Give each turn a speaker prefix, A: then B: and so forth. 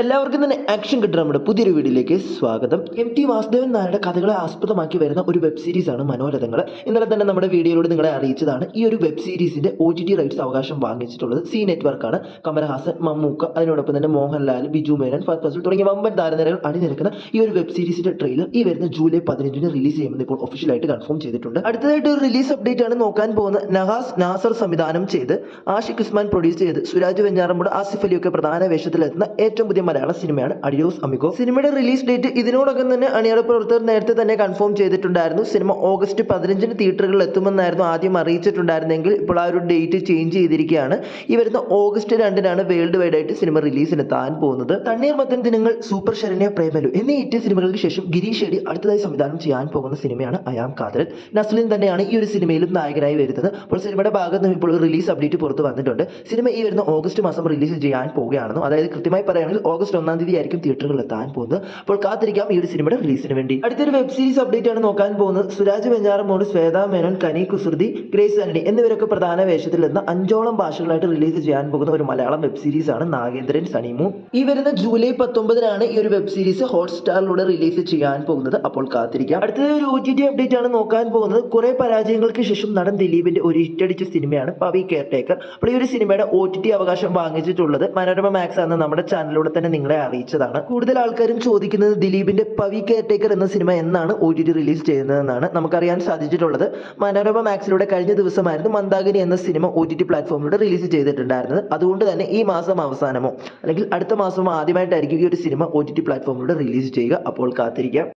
A: എല്ലാവർക്കും തന്നെ ആക്ഷൻ കിട്ടുന്ന നമ്മുടെ പുതിയൊരു വീഡിയോയിലേക്ക് സ്വാഗതം. എം ടി വാസുദേവൻ നായരുടെ കഥകളെ ആസ്പദമാക്കി വരുന്ന ഒരു വെബ് സീരീസ് ആണ് മനോരഥങ്ങൾ ഇന്നലെ തന്നെ നമ്മുടെ വീഡിയോയിലൂടെ നിങ്ങളെ അറിയിച്ചതാണ് ഈ ഒരു വെബ് സീരീസിന്റെ ഒ ടി ടി റൈറ്റ്സ് അവകാശം വാങ്ങിച്ചിട്ടുള്ളത് സി നെറ്റ്വർക്കാണ് കമലഹാസൻ മമ്മൂക്ക അതിനോടൊപ്പം തന്നെ മോഹൻലാൽ ബിജു മേനൻ ഫഹദ് ഫസൽ തുടങ്ങിയ വമ്പൻ താരനിരകൾ അണിനിരക്കുന്ന ഈ ഒരു വെബ് സീരീസിന്റെ ട്രെയിലർ ഈ വരുന്ന ജൂലൈ പതിനഞ്ചിന് റിലീസ് ചെയ്യുമെന്ന് ഇപ്പോൾ ഒഫീഷ്യലായിട്ട് കൺഫേം ചെയ്തിട്ടുണ്ട്. അടുത്തതായിട്ട് ഒരു റിലീസ് അപ്ഡേറ്റ് ആണ് നോക്കാൻ പോകുന്നത് നഹാസ് നാസർ സംവിധാനം ചെയ്ത് ആഷിഖ് ഉസ്മാൻ പ്രൊഡ്യൂസ് ചെയ്ത് സുരാജ് വെഞ്ഞാറമ്പൂട് ആസിഫ് അലിയൊക്കെ പ്രധാന വേഷത്തിലെത്തുന്ന ഏറ്റവും പുതിയ മലയാള സിനിമയാണ് അഡിയോസ് അമിഗോ. സിനിമയുടെ റിലീസ് ഡേറ്റ് ഇതിനോടകം തന്നെ അണിയറ പ്രവർത്തകർ നേരത്തെ തന്നെ കൺഫേം ചെയ്തിട്ടുണ്ടായിരുന്നു. സിനിമ ഓഗസ്റ്റ് പതിനഞ്ചിന് തിയേറ്ററുകളിൽ എത്തുമെന്നായിരുന്നു ആദ്യം അറിയിച്ചിട്ടുണ്ടായിരുന്നെങ്കിൽ ഇപ്പോൾ ആ ഒരു ഡേറ്റ് ചേഞ്ച് ചെയ്തിരിക്കുകയാണ്. ഈ വരുന്ന ഓഗസ്റ്റ് രണ്ടിനാണ് വേൾഡ് വൈഡ് ആയിട്ട് സിനിമ റിലീസിന് താൻ പോകുന്നത്. തണ്ണീർമത്തൻ ദിനങ്ങൾ സൂപ്പർ ശരണ്യ പ്രേമലു എന്നീ എട്ട് സിനിമകൾക്ക് ശേഷം ഗിരീഷ് ഷെഡി അടുത്തതായി സംവിധാനം ചെയ്യാൻ പോകുന്ന സിനിമയാണ് അയാം കാതരൻ നസ്ലിൻ തന്നെയാണ് ഈ ഒരു സിനിമയിലും നായകനായി വരുന്നത്. അപ്പോൾ സിനിമയുടെ ഭാഗത്ത് നിന്ന് ഇപ്പോൾ റിലീസ് അപ്ഡേറ്റ് പുറത്ത് വന്നിട്ടുണ്ട്. സിനിമ ഈ വരുന്ന ഓഗസ്റ്റ് മാസം റിലീസ് ചെയ്യാൻ പോവുകയാണെന്നും അതായത് കൃത്യമായി പറയുകയാണെങ്കിൽ ഓഗസ്റ്റ് ഒന്നാം തീയതി ആയിരിക്കും തിയേറ്ററുകളിൽ എത്താൻ പോകുന്നത്. അപ്പോൾ കാത്തിരിക്കാം ഈ ഒരു സിനിമയുടെ റിലീസിന് വേണ്ടി. അടുത്തൊരു വെബ് സീരീസ് അപ്ഡേറ്റ് ആണ് നോക്കാൻ പോകുന്നത്. സുരാജ് വെഞ്ഞാറമോട് ശ്വേത മേനോൻ കനി കുസൃതി ഗ്രേസ് ആന്റണി എന്നിവരൊക്കെ പ്രധാന വേഷത്തിൽ നിന്ന് അഞ്ചോളം ഭാഷകളായിട്ട് റിലീസ് ചെയ്യാൻ പോകുന്ന ഒരു മലയാളം വെബ് സീരീസ് ആണ് നാഗേന്ദ്രൻ സണിമു ഈ വരുന്ന ജൂലൈ പത്തൊമ്പതിനാണ് ഈ ഒരു വെബ് സീരീസ് ഹോട്ട്സ്റ്റാറിലൂടെ റിലീസ് ചെയ്യാൻ പോകുന്നത്. അപ്പോൾ കാത്തിരിക്കാം. അടുത്തത് ഒരു ഒ ടി ടി അപ്ഡേറ്റ് ആണ് നോക്കാൻ പോകുന്നത്. കുറെ പരാജയങ്ങൾക്ക് ശേഷം നടൻ ദിലീപിന്റെ ഒരു ഹിറ്റടിച്ച സിനിമയാണ് പവി കെയർ ടേക്കർ അപ്പോൾ ഈ ഒരു സിനിമയുടെ ഒ ടി ടി അവകാശം വാങ്ങിച്ചിട്ടുള്ളത് മനോരമ മാക്സ് ആണ് നമ്മുടെ ചാനലിലൂടെ തന്നെ നിങ്ങളെ അറിയിച്ചതാണ്. കൂടുതൽ ആൾക്കാരും ചോദിക്കുന്നത് ദിലീപിന്റെ പവി കെയർ ടേക്കർ എന്ന സിനിമ എന്നാണ് ഒ ടി ടി റിലീസ് ചെയ്യുന്നതെന്നാണ് നമുക്കറിയാൻ സാധിച്ചിട്ടുള്ളത്. മനോരമ മാക്സിലൂടെ കഴിഞ്ഞ ദിവസമായിരുന്നു മന്ദാകിനി എന്ന സിനിമ ഒ ടി ടി പ്ലാറ്റ്ഫോമിലൂടെ റിലീസ് ചെയ്തിട്ടുണ്ടായിരുന്നത്. അതുകൊണ്ട് തന്നെ ഈ മാസം അവസാനമോ അല്ലെങ്കിൽ അടുത്ത മാസമോ ആദ്യമായിട്ടായിരിക്കും ഈ ഒരു സിനിമ ഒ ടി ടി പ്ലാറ്റ്ഫോമിലൂടെ റിലീസ് ചെയ്യുക. അപ്പോൾ കാത്തിരിക്കാം.